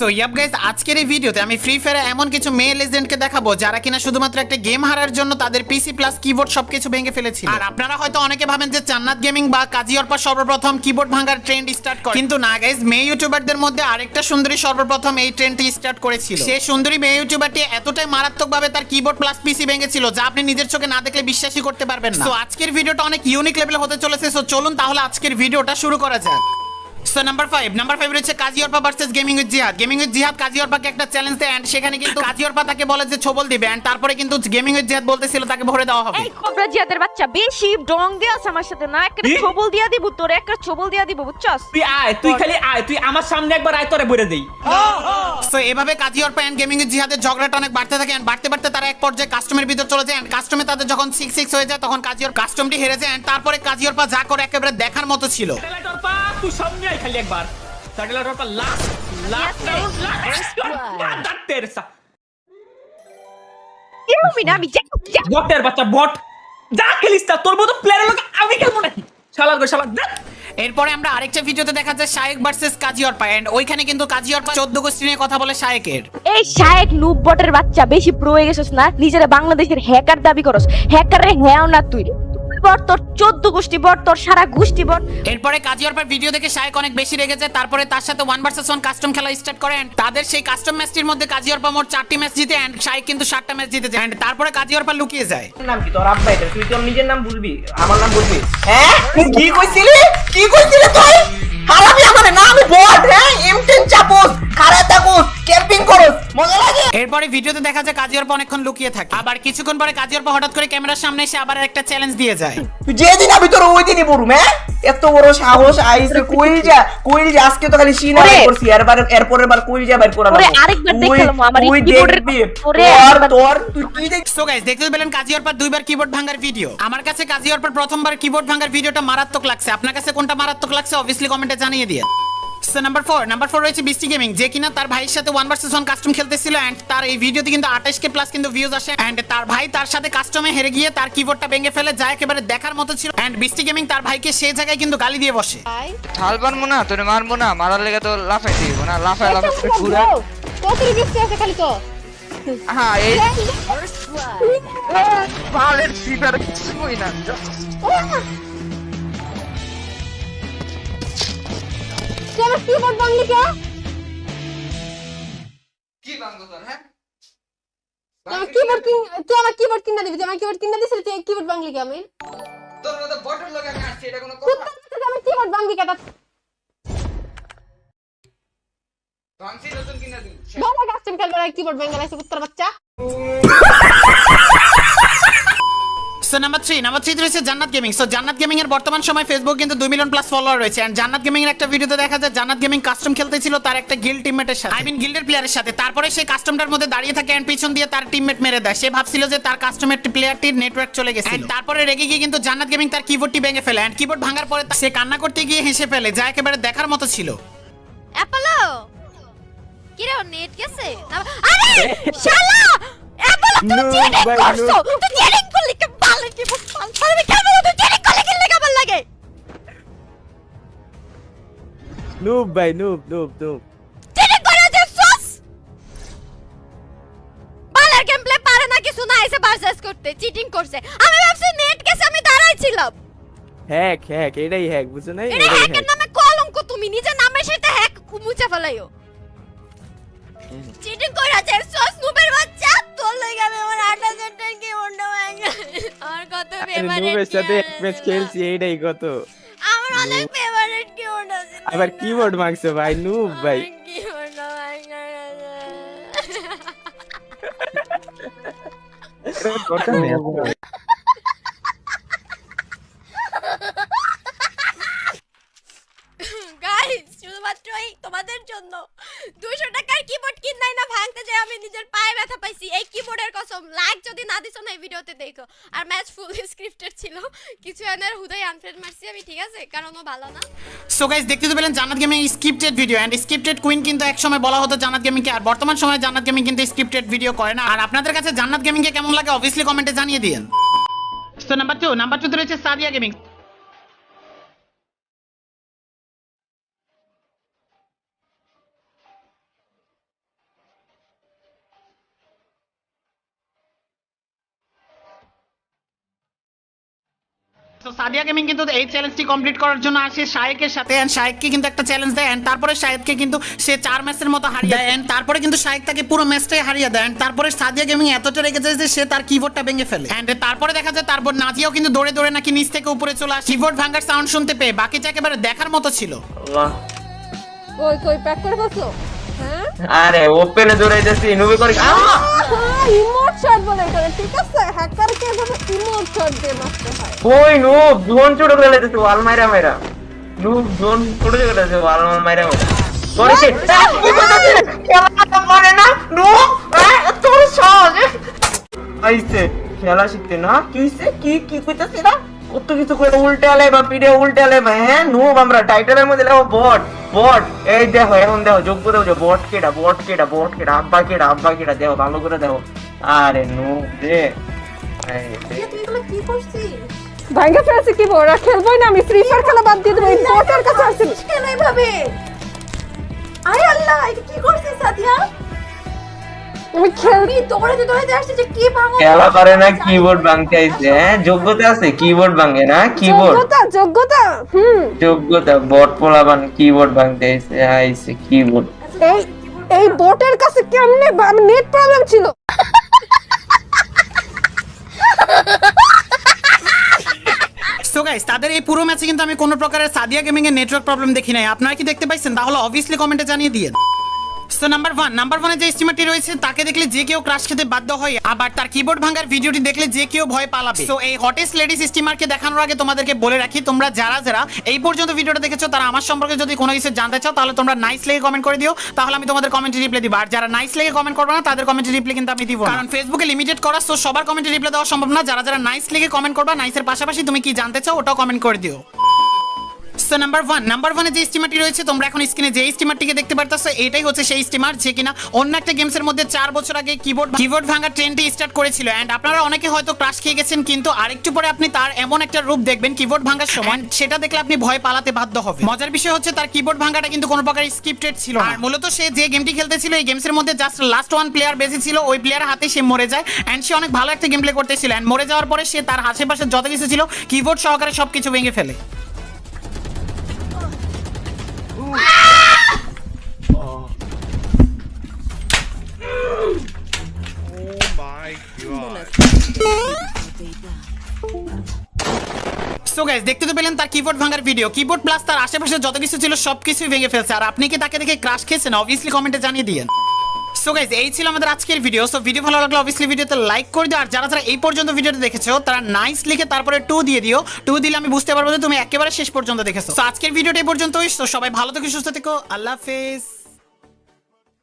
So yup guys আজকের এই ভিডিওতে আমি ফ্রি ফায়ারে এমন কিছু মেয়ে লেজেন্ডকে দেখাবো যারা কিনা শুধুমাত্র একটা গেম হারার জন্য তাদের পিসি প্লাস কিবোর্ড সবকিছু ভেঙে ফেলেছিল। আর আপনারা হয়তো অনেকে ভাবেন যে জান্নাত গেমিং বা কাজী অর্পা সর্বপ্রথম কিবোর্ড ভাঙার ট্রেন্ড স্টার্ট করে। কিন্তু না গাইস মেয়ে ইউটিউবারদের মধ্যে আরেকটা সুন্দরী সর্বপ্রথম এই ট্রেন্ডটি স্টার্ট করেছিল। সে সুন্দরী মেয়ে ইউটিউবারটি এতটাই মারাত্মকভাবে তার কিবোর্ড প্লাস পিসি ভেঙেছিল যা আপনি নিজের চোখে না দেখলে বিশ্বাসই করতে পারবেন না। তো আজকের ভিডিওটা অনেক ইউনিক লেভেল হতে চলেছে। সো চলুন তাহলে আজকের ভিডিওটা শুরু করা যাক। So number five number five রয়েছে Kazi Arpa versus gaming with Jihad gaming with Jihad Kazi অর্পাকে একটা চ্যালেঞ্জ দেয় and সেখানে কিন্তু কাজী অর্পা তাকে বলে যে ছবল দিবে and তারপরে কিন্তু গেমিং উইথ জিহাদ বলতেছিল তাকে ভরে দেওয়া হবে। এই কোবরা জিয়াদের বাচ্চা বেশি ডং দিয়ে আছে আমার সাথে না একটা ছবল দিয়া দিব তোর একটা ছবল দিয়া দিব বুঝছস? তুই আয় তুই খালি আয় তুই আমার সামনে একবার আয় তোরে বলে দেই। সো এভাবে Kazi Arpa and gaming with জিহাদের ঝগড়াটা অনেক বাড়তে থাকে and বাড়তে বাড়তে তারা এক পর্যায়ে কাস্টমের ভিতর চলে যায় কাস্টমে তাদের যখন সিক্স সিক্স হয়ে যায় তখন কাজী অর কাস্টমটি হেরে যায় and তারপরে কাজী অর্পা যা করে একেবারে দেখার মতো ছিল। তুই সামনে আয় খালি একবার satellite Arpa last last round last doctor কি হবি না আমি যে বটের বাচ্চা বট যা খেলিস তা তোর মতো প্লেয়ারের লোক আমি খেলব নাকি শালার গো শালার দেখ এরপরে আমরা আরেকটা ভিডিওতে দেখা যায় শায়েক ভার্সেস কাজী অর্পা এন্ড ওইখানে কিন্তু কাজী অর্পা চোদ্দ গোষ্ঠী নিয়ে কথা বলে শায়েকের। এই শায়েক নুব বটের বাচ্চা বেশি প্রো হয়ে গেছস না? নিজের বাংলাদেশের হ্যাকার দাবি করস। হ্যাকারে হ্যাও না তুই। বট তোর চোদ্দ গোষ্ঠী বট তোর সারা গোষ্ঠী বট এরপরে কাজী অর্পার ভিডিও দেখে শায়েক অনেক বেশি রেগে যায় তারপরে তার সাথে ওয়ান ভার্সেস ওয়ান কাস্টম খেলা স্টার্ট করে and তাদের সেই কাস্টম ম্যাচটির মধ্যে কাজী অর্পা মোট চারটি ম্যাচ জিতে এন্ড শায়েক কিন্তু সাতটা ম্যাচ জিতে যায় তারপরে কাজী অর্পা লুকিয়ে যায়। নাম কি? তোর আব্বা এটা? তুই তোর নিজের নাম বলবি? আমার নাম বলবি? হ্যাঁ? কি কইছিলি? কি কইছিলি তুই? হারামি আমারে না আমি বট হ্যাঁ? এম10 চাপোস খাড়া থাকুস ক্যাম্পিং করস। মজা লাগে। এরপরে ভিডিওতে দেখা যায় কাজী অর্পা অনেকক্ষণ লুকিয়ে থাকে। আবার কিছুক্ষণ পরে কাজী অর্পা হঠাৎ করে ক্যামেরার সামনে এসে আবার একটা চ্যালেঞ্জ দিয়ে যায়। তুই যেদিন আমি তোর ওই দিনই পড়ুম হ্যাঁ? এত বড় সাহস আইছে কইল যা কইল যা আজকে তো খালি সিনা। বাইর করছি এরবার এরপরের বার কইল যা বাইর করা। আরেকবার দেখালাম, আমার এই তুই keyboard-এর- ওরে, তোর তোর তুই কি দেখ সো গাইস দেখতে পেলেন কাজী অর্পার দুইবার কিবোর্ড ভাঙার ভিডিও আমার কাছে কাজী অর্পার প্রথমবার কিবোর্ড ভাঙার ভিডিওটা মারাত্মক লাগছে। আপনার কাছে কোনটা মারাত্মক লাগছে অবভিয়াসলি কমেন্টে জানিয়ে দিয়ে so number four number four রয়েছে বৃষ্টি গেমিং যে কিনা তার ভাইয়ের সাথে ওয়ান ভার্সেস ওয়ান কাস্টম খেলতেছিল অ্যান্ড তার এই ভিডিওতে কিন্তু আঠাশ কে প্লাস কিন্তু ভিউজ আসে অ্যান্ড তার ভাই তার সাথে কাস্টমে হেরে গিয়ে তার কিবোর্ডটা ভেঙে ফেলে যা একেবারে দেখার মতো ছিল অ্যান্ড বৃষ্টি গেমিং তার ভাইকে সেই জায়গায় কিন্তু গালি দিয়ে বসে। ছাল পারব না তোরে মারবো না মারার লেগে তো লাফাই দিব না লাফাই লাফাই ঘুরে কতরি বৃষ্টি আছে খালি তো। হ্যাঁ এই পালের সিপার কিছুই না। আমার কিবোর্ড ভাঙলি কে কি বাঙ্গো তোর হ্যাঁ তুই আমার কিবোর্ড কিন তুই আমার কিবোর্ড কিনা দিবি তুই আমার কিবোর্ড কিনা দিছিস তুই কিবোর্ড ভাঙলি কে আমি তোর মতো বটের লোক আমি আসছি এটা কোনো কথা তুই আমার কিবোর্ড ভাঙলি কে ভাঙছি নতুন কিনা আর কিবোর্ড উত্তর বাচ্চা so number three number three রয়েছে জান্নাত গেমিং। সো জান্নাত গেমিং এর বর্তমান সময় ফেসবুক কিন্তু দুই মিলিয়ন প্লাস ফলোয়ার রয়েছে। এন্ড জান্নাত গেমিং এর একটা ভিডিওতে দেখা যায় জান্নাত গেমিং কাস্টম খেলতেছিল তার একটা গিল টিমমেটের সাথে। আই মিন গিল্ডের প্লেয়ারের সাথে। তারপরে সেই কাস্টমটার মধ্যে দাঁড়িয়ে থাকে এন্ড পিছন দিয়ে তার টিমমেট মেরে দেয়। সে ভাবছিল যে তার কাস্টমের প্লেয়ারটির নেটওয়ার্ক চলে গেছে। তারপরে রেগে গিয়ে কিন্তু জান্নাত গেমিং তার কিবোর্ডটি ভেঙে ফেলে। এন্ড কিবোর্ড ভাঙার পরে সে কান্না করতে গিয়ে হেসে ফেলে যা একেবারে দেখার মতো ছিল। অ্যাপোলো! কিরে নেট গেছে? আরে শালা! তুই চিটিং করছ? তুই চিটিং করলি কে পালে কি বল আমি কেন তুই চিটিং করলি কি লাগা ভালো লাগে? নুব ভাই নুব নুব নুব চিটিং করে যে সস? পালার গেম প্লে পারে না কিছু না এসে ভার্সেস করতে চিটিং করছে। আমি ভাবছি নেট গেছে আমি দাঁড়াইছিলাম হ্যাক হ্যাক এটাই হ্যাক বুঝছ না এটা হ্যাকের নামে কলঙ্ক তুমি নিজের নামের সাথে হ্যাক মুছে ফেলাইও। চিটিং করে আছে সস নুবের বাচ্চা তোর লাগি আমি আমার 8000 টাকা কি অন্য আমার কত ফেভারিট সাথে এক ম্যাচ খেলছি এইটাই কত? আমার অনেক ফেভারিট কি অন্য আবার কিবোর্ড মাগছো ভাই নুব ভাই। কি অন্য কথা নেই গাইস শুধুমাত্র এই তোমাদের জন্য 200 টাকার কিবোর্ড কিনাই না ভাঙতে যাই আমি নিজের পায়ে ব্যথা পাইছি এই কিবোর্ডের কসম লাইক যদি না দিছো না এই ভিডিওতে দেখো আর ম্যাচ ফুল স্ক্রিপ্টেড ছিল কিছু হুদাই আনফ্রেন্ড মারছি আমি ঠিক আছে কারণ ও ভালো না সো গাইস দেখতে তো পেলেন Jannat gaming scripted video and scripted queen কিন্তু এক সময় বলা হতো জান্নাত গেমিং কে আর বর্তমান সময়ে জান্নাত গেমিং কিন্তু স্ক্রিপ্টেড ভিডিও করে না। আর আপনাদের কাছে জান্নাত গেমিং কে কেমন লাগে অবভিয়াসলি কমেন্টে জানিয়ে দিন সো নাম্বার 2 নাম্বার 2 তে রয়েছে সাদিয়া গেমিং তো সাদিয়া গেমিং কিন্তু এই চ্যালেঞ্জটি কমপ্লিট করার জন্য আসে শায়েকের সাথে এন্ড শায়েককে কিন্তু একটা চ্যালেঞ্জ দেয় এন্ড তারপরে শায়েককে কিন্তু সে চার ম্যাচের মতো হারিয়ে দেয় এন্ড তারপরে কিন্তু শায়েক তাকে পুরো ম্যাচটাই হারিয়ে দেয়, and তারপরে সাদিয়া গেমিং এতটা রেগে যায় যে সে তার কিবোর্ডটা ভেঙে ফেলে। এন্ড তারপরে দেখা যায় তারপর নাজিয়াও কিন্তু দৌড়ে দৌড়ে নাকি নিচ থেকে উপরে চলে আসে। কিবোর্ড ভাঙার সাউন্ড শুনতে পেয়ে বাকিটা একেবারে দেখার মতো ছিল। কই কই প্যাক করে হ্যাঁ আরে ওপেনে দৌড়াইতেছি নুবি করে! ইমোট শট বলে এটা ঠিক আছে হ্যাকারকে এভাবে ইমোট শট দিয়ে মারতে হয় ওই নুব জোন ছোট করে লাইতেছে ওয়াল মাইরা মাইরা নুব জোন ছোট করে লাইতেছে ওয়াল মাইরা মাইরা করেছে খেলাটা পারে না নুব তোর সহজ আইছে খেলা শিখতে না কি হইছে কি কি কইতাছে না কত কিছু করে উল্টে আলে বা পিঠে উল্টে আলে বা হ্যাঁ নুব আমরা। টাইটেলের মধ্যে লেখো বট বট এই দেখো এখন দেখো যোগ্য দেখো যে বট কেডা বট কেডা বট কেডা আব্বা কেডা আব্বা কেডা দেখো ভালো করে দেখো। আরে নুব রে। এই রে। তুই এগুলো কি করছিস? ভাঙ্গা ফেলছি কি বড়? খেলবই না আমি ফ্রি ফায়ার খেলা বাদ দিয়ে দেবো এই বোটের কাছে আসছিস কেন এইভাবে আয় আল্লাহ এটা কি করছিস সাদিয়া? আমি খেলবি? তোমরা যে ধরে আসছে যে কি ভাঙো? খেলা পারে না কিবোর্ড ভাঙতে আইছে হ্যাঁ যোগ্যতা আছে কিবোর্ড ভাঙে না কিবোর্ড যোগ্যতা যোগ্যতা হুম। যোগ্যতা বট পোলাবান কিবোর্ড ভাঙতে আইছে আইছে কিবোর্ড এই এই বোটের কাছে কেমনে নেট প্রবলেম ছিল। সো গাইস তাদের এই পুরো ম্যাচে কিন্তু আমি কোনো প্রকারের সাদিয়া গেমিং এর নেটওয়ার্ক প্রবলেম দেখি নাই। আপনারা কি দেখতে পাইছেন? তাহলে অবভিয়াসলি কমেন্টে জানিয়ে দিন সো নাম্বার ওয়ান নাম্বার ওয়ানে যে স্টিমারটি রয়েছে, তাকে দেখলে যে কেউ ক্রাশ খেতে বাধ্য হয়, আবার তার কিবোর্ড ভাঙার ভিডিওটি দেখলে যে কেউ ভয় পালাবে। সো এই হটেস্ট লেডিস স্টিমারকে দেখানোর আগে তোমাদেরকে বলে রাখি, তোমরা যারা যারা এই পর্যন্ত ভিডিওটা দেখেছ, তারা আমার সম্পর্কে যদি কোনো কিছু জানতে চাও, তাহলে তোমরা নাইস লেগে কমেন্ট করে দিও। তাহলে আমি তোমাদের কমেন্টে রিপ্লাই দিব। আর যারা নাইস লেগে কমেন্ট করবে না, তাদের কমেন্টে রিপ্লাই কিন্তু আমি দিব কারণ ফেসবুকে লিমিটেড করা সো সবার কমেন্টে রিপ্লাই দেওয়া সম্ভব না। যারা যারা নাইস লেগে কমেন্ট করবা নাইসের পাশাপাশি তুমি কি জানতে চাও, ওটাও কমেন্ট করে দিও। সো নাম্বার ওয়ান নাম্বার ওয়ানে যে স্টিমারটি রয়েছে তোমরা এখন স্ক্রিনে যে স্টিমারটিকে দেখতে পারতেছো এটাই হচ্ছে সেই স্টিমার যে কিনা অন্য একটা গেমসের মধ্যে চার বছর আগে কিবোর্ড কিবোর্ড ভাঙার ট্রেনটি স্টার্ট করেছিল। এন্ড আপনারা অনেকে হয়তো ক্রাশ খেয়ে গেছেন কিন্তু আরেকটু পরে আপনি তার এমন একটা রূপ দেখবেন কিবোর্ড ভাঙার সময়। সেটা দেখলে আপনি ভয় পালাতে বাধ্য হবে মজার বিষয় হচ্ছে তার কিবোর্ড ভাঙাটা কিন্তু কোনো প্রকার স্ক্রিপ্টেড ছিল আর মূলত সে যে গেমটি খেলতেছিল এই গেমসের মধ্যে জাস্ট লাস্ট ওয়ান প্লেয়ার বেঁচে ছিল ওই প্লেয়ার হাতে সে মরে যায়। এন্ড সে অনেক ভালো একটা গেম প্লে করতেছিল। এন্ড মরে যাওয়ার পরে সে তার আশেপাশে যত কিছু ছিল কিবোর্ড সহকারে সবকিছু ভেঙে ফেলে। সো গাইস দেখতে তো পেলেন তার কিবোর্ড ভাঙার ভিডিও কিবোর্ড প্লাস তার আশেপাশে যত কিছু ছিল সবকিছুই ভেঙে ফেলছে। আর আপনি কি তাকে দেখে ক্রাশ খেয়েছেন? অবভিয়াসলি কমেন্টে জানিয়ে দিয়েন। সো গাইস এই ছিল আমাদের আজকের ভিডিও সো ভিডিও ভালো লাগলে অবভিয়াসলি ভিডিওতে লাইক করে দিও। আর যারা যারা এই পর্যন্ত ভিডিওটা দেখেছ, তারা নাইস লিখে তারপরে টু দিয়ে দিও। টু দিলে আমি বুঝতে পারব যে তুমি একেবারে শেষ পর্যন্ত দেখেছ। সো আজকের ভিডিওটা এই পর্যন্তই। তো সবাই ভালো থেকো, সুস্থ থেকো। আল্লাহ হাফেজ।